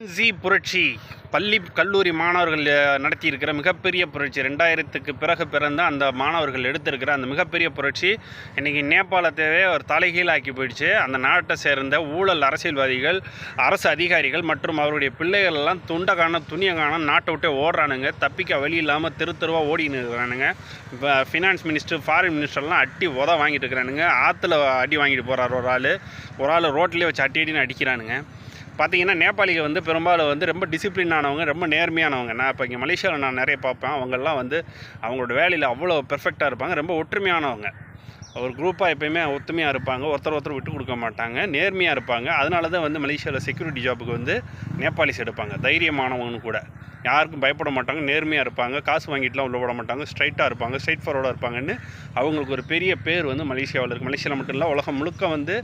G புரட்சி பள்ளி கல்லூரி மாணவர்கள் நடத்தியிருக்கிற மிகப்பெரிய புரட்சி. ரெண்டாயிரத்துக்கு பிறகு பிறந்த அந்த மாணவர்கள் எடுத்திருக்கிற அந்த மிகப்பெரிய புரட்சி இன்றைக்கி நேபாளத்தையே ஒரு தலைகீழாக்கி போயிடுச்சு. அந்த நாட்டை சேர்ந்த ஊழல் அரசியல்வாதிகள் அரசு அதிகாரிகள் மற்றும் அவருடைய பிள்ளைகள் எல்லாம் துண்டை காணும் துணியை காணும் நாட்டை விட்டே ஓடுறானுங்க. தப்பிக்க வழி இல்லாமல் தெரு தெருவாக ஓடின்னு இருக்கிறானுங்க. இப்போ ஃபினான்ஸ் மினிஸ்டர் ஃபாரின் மினிஸ்டர்லாம் அட்டி உத வாங்கிட்டு இருக்கிறானுங்க. ஆற்றுல அடி வாங்கிட்டு போகிறார் ஒரு ஆள். ஒரு ஆள் ரோட்லேயே வச்சு அட்டி அடின்னு அடிக்கிறானுங்க. பார்த்தீங்கன்னா நேபாளிகள் வந்து பெரும்பாலும் வந்து ரொம்ப டிசிப்ளின் ஆனவங்க ரொம்ப நேர்மையானவங்க. நான் இப்போ இங்கே மலேசியாவில் நான் நிறைய பார்ப்பேன். அவங்கெல்லாம் வந்து அவங்களோட வேலையில் அவ்வளோ பெர்ஃபெக்டாக இருப்பாங்க. ரொம்ப ஒற்றுமையானவங்க. ஒரு குரூப்பாக எப்பயுமே ஒத்துமையாக இருப்பாங்க. ஒருத்தர் ஒருத்தர் விட்டு கொடுக்க மாட்டாங்க. நேர்மையாக இருப்பாங்க. அதனால தான் வந்து மலேசியாவில் செக்யூரிட்டி ஜாபுக்கு வந்து நேபாளிஸ் எடுப்பாங்க. தைரியமானவங்கன்னு கூட. யாருக்கும் பயப்பட மாட்டாங்க. நேர்மையாக இருப்பாங்க. காசு வாங்கிட்டுலாம் உள்ள விட மாட்டாங்க. ஸ்ட்ரைட்டாக இருப்பாங்க. ஸ்ட்ரைட் ஃபார்வர்டாக இருப்பாங்கன்னு அவங்களுக்கு ஒரு பெரிய பேர் வந்து மலேசியாவில் இருக்குது மலேசியாவில் மட்டும் இல்லை உலகம் முழுக்க வந்து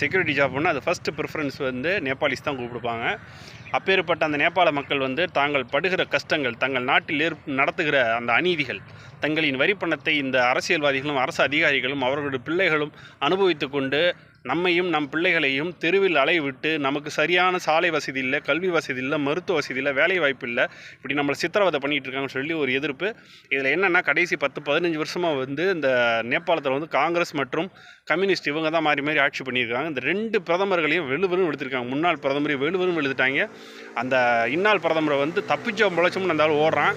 செக்யூரிட்டி ஜாப்னா அது ஃபஸ்ட்டு ப்ரிஃபரன்ஸ் வந்து நேபாளிஸ் தான் கூப்பிடுப்பாங்க அப்பேற்பட்ட அந்த நேபாள மக்கள் வந்து தாங்கள் படுகிற கஷ்டங்கள் தங்கள் நாட்டில் ஏற் நடத்துகிற அந்த அநீதிகள் தங்களின் வரி பணத்தை இந்த அரசியல்வாதிகளும் அரசு அதிகாரிகளும் அவர்களுடைய பிள்ளைகளும் அனுபவித்து கொண்டு நம்மையும் நம் பிள்ளைகளையும் தெருவில் அலைவிட்டு நமக்கு சரியான சாலை வசதி இல்லை கல்வி வசதி இல்லை மருத்துவ வசதி இல்லை வேலை வாய்ப்பு இல்லை. இப்படி நம்மளை சித்திரவதை பண்ணிகிட்டு இருக்காங்கன்னு சொல்லி ஒரு எதிர்ப்பு. இதில் என்னென்னா கடைசி பத்து பதினஞ்சு வருஷமாக வந்து இந்த நேபாளத்தில் வந்து காங்கிரஸ் மற்றும் கம்யூனிஸ்ட் இவங்க தான் மாறி மாறி ஆட்சி பண்ணியிருக்காங்க. இந்த ரெண்டு பிரதமர்களையும் வெளுவரும் எடுத்திருக்காங்க. முன்னாள் பிரதமரையும் வெளுவரும் எழுதிட்டாங்க அந்த இன்னாள் பிரதமரை வந்து தப்பிச்சோம் முளைச்சோம்னு அந்த ஓடுறான்.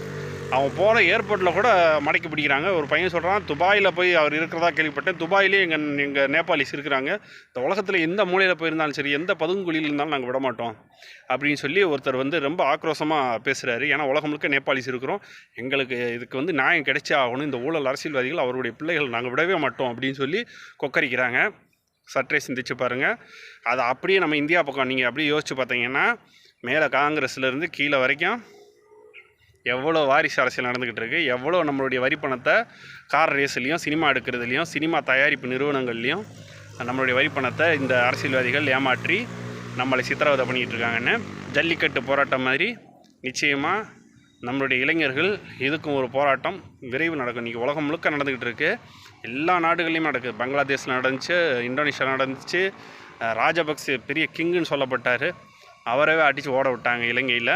அவன் போகிற ஏர்போர்ட்டில் கூட மடக்கி பிடிக்கிறாங்க. ஒரு பையன் சொல்கிறான் துபாயில் போய் அவர் இருக்கிறதா கேள்விப்பட்டேன். துபாயிலே எங்கள் எங்கள் நேபாளிஸ் இருக்கிறாங்க இந்த உலகத்தில் எந்த மூலையில் போயிருந்தாலும் சரி எந்த பதுங்குழியில் இருந்தாலும் நாங்கள் விட மாட்டோம் அப்படின்னு சொல்லி ஒருத்தர் வந்து ரொம்ப ஆக்ரோஷமாக பேசுகிறாரு ஏன்னா உலகம் முழுக்க நேபாளிஸ் இருக்கிறோம் எங்களுக்கு இதுக்கு வந்து நியாயம் கிடைச்சே ஆகணும். இந்த ஊழல் அரசியல்வாதிகள் அவருடைய பிள்ளைகள் நாங்கள் விடவே மாட்டோம் அப்படின்னு சொல்லி கொக்கரிக்கிறாங்க. சற்றே சிந்திச்சு பாருங்கள் அதை அப்படியே நம்ம இந்தியா பக்கம் நீங்கள் அப்படியே யோசிச்சு பார்த்தீங்கன்னா மேலே காங்கிரஸ்லேருந்து கீழே வரைக்கும் எவ்வளோ வாரிசு அரசியல் நடந்துக்கிட்டு இருக்குது எவ்வளோ நம்மளுடைய வரி பணத்தை கார் ரேஸ்லேயும் சினிமா எடுக்கிறதுலையும் சினிமா தயாரிப்பு நிறுவனங்கள்லையும் நம்மளுடைய வரி பணத்தை இந்த அரசியல்வாதிகள் ஏமாற்றி நம்மளை சித்திரவதை பண்ணிக்கிட்டு இருக்காங்கன்னு ஜல்லிக்கட்டு போராட்டம் மாதிரி நிச்சயமாக நம்மளுடைய இளைஞர்கள் இதுக்கும் ஒரு போராட்டம். விரைவு நடக்கும். இன்றைக்கி உலகம் முழுக்க நடந்துக்கிட்டு இருக்குது எல்லா நாடுகள்லையும் நடக்குது. பங்களாதேஷில் நடந்துச்சு இந்தோனேஷியா நடந்துச்சு. ராஜபக்சே பெரிய கிங்குன்னு சொல்லப்பட்டார். அவரவே அடித்து ஓட விட்டாங்க இலங்கையில்.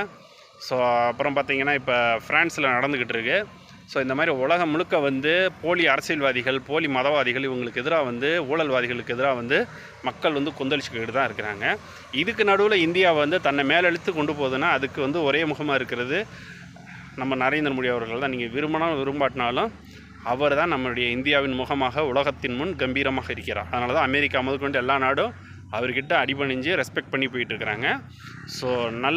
ஸோ அப்புறம் பார்த்திங்கன்னா இப்போ ஃப்ரான்ஸில் நடந்துக்கிட்டு இருக்கு. ஸோ இந்த மாதிரி உலகம் முழுக்க வந்து போலி அரசியல்வாதிகள் போலி மதவாதிகள் இவங்களுக்கு எதிராக வந்து ஊழல்வாதிகளுக்கு எதிராக வந்து மக்கள் வந்து கொந்தளிச்சுக்கிட்டு தான் இருக்கிறாங்க. இதுக்கு நடுவில் இந்தியா வந்து தன்னை மேலெழுத்து கொண்டு போகுதுன்னா அதுக்கு வந்து ஒரே முகமாக இருக்கிறது நம்ம நரேந்திர மோடி அவர்கள் தான். நீங்கள் விரும்பினாலும் விரும்பாட்டினாலும் அவர் தான் நம்மளுடைய இந்தியாவின் முகமாக உலகத்தின் முன் கம்பீரமாக இருக்கிறார். அதனால தான் அமெரிக்கா முதற்கொண்டு எல்லா நாடும் அவர்கிட்ட அடிபணிஞ்சு ரெஸ்பெக்ட் பண்ணி போயிட்டு இருக்கிறாங்க. ஸோ நல்ல